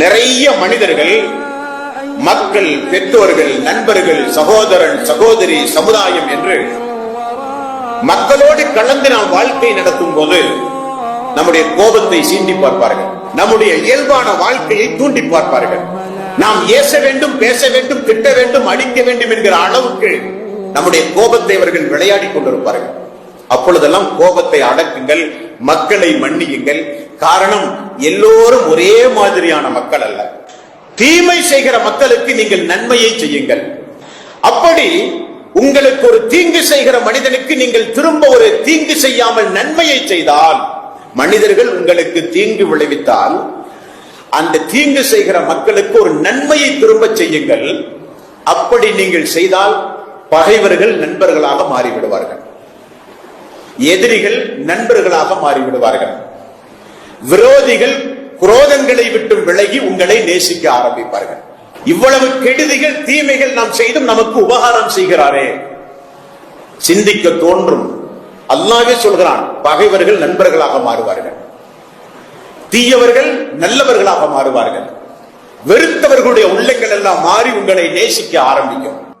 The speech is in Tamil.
நிறைய மனிதர்கள் மக்கள் பெற்றோர்கள் நண்பர்கள் சகோதரன் சகோதரி சமுதாயம் என்று மக்களோடு கலந்து நாம் வாழ்க்கை நடத்தும் போது நம்முடைய கோபத்தை சீண்டி பார்ப்பார்கள். நம்முடைய இயல்பான வாழ்க்கையை தூண்டி பார்ப்பார்கள். நாம் ஏச வேண்டும் பேச வேண்டும் திட்ட வேண்டும் அடிக்க வேண்டும் என்கிற அளவுக்கு நம்முடைய கோபத்தை அவர்கள் விளையாடி கொண்டிருப்பார்கள். அப்பொழுதெல்லாம் கோபத்தை அடக்குங்கள் மக்களை மன்னியுங்கள் காரணம் எல்லோரும் ஒரே மாதிரியான மக்கள் அல்ல. தீமை செய்கிற மக்களுக்கு நீங்கள் நன்மையை செய்யுங்கள். அப்படி உங்களுக்கு ஒரு தீங்கு செய்கிற மனிதனுக்கு நீங்கள் திரும்ப ஒரு தீங்கு செய்யாமல் நன்மையை செய்தால் மனிதர்கள் உங்களுக்கு தீங்கு விளைவித்தால் அந்த தீங்கு செய்கிற மக்களுக்கு ஒரு நன்மையை திரும்ப செய்யுங்கள். அப்படி நீங்கள் செய்தால் பகைவர்கள் நண்பர்களாக மாறிவிடுவார்கள். எதிரிகள் நண்பர்களாக மாறிவிடுவார்கள். விரோதிகள் குரோதங்களை விட்டு விலகி உங்களை நேசிக்க ஆரம்பிப்பார்கள். இவ்வளவு கெடுதிகள் தீமைகள் நாம் செய்தும் நமக்கு உபகாரம் செய்கிறாரே. சிந்திக்க தோன்றும். அல்லாவே சொல்கிறான் பகைவர்கள் நண்பர்களாக மாறுவார்கள். தீயவர்கள் நல்லவர்களாக மாறுவார்கள். வெறுத்தவர்களுடைய உள்ளங்கள் எல்லாம் மாறி உங்களை நேசிக்க ஆரம்பிக்கும்.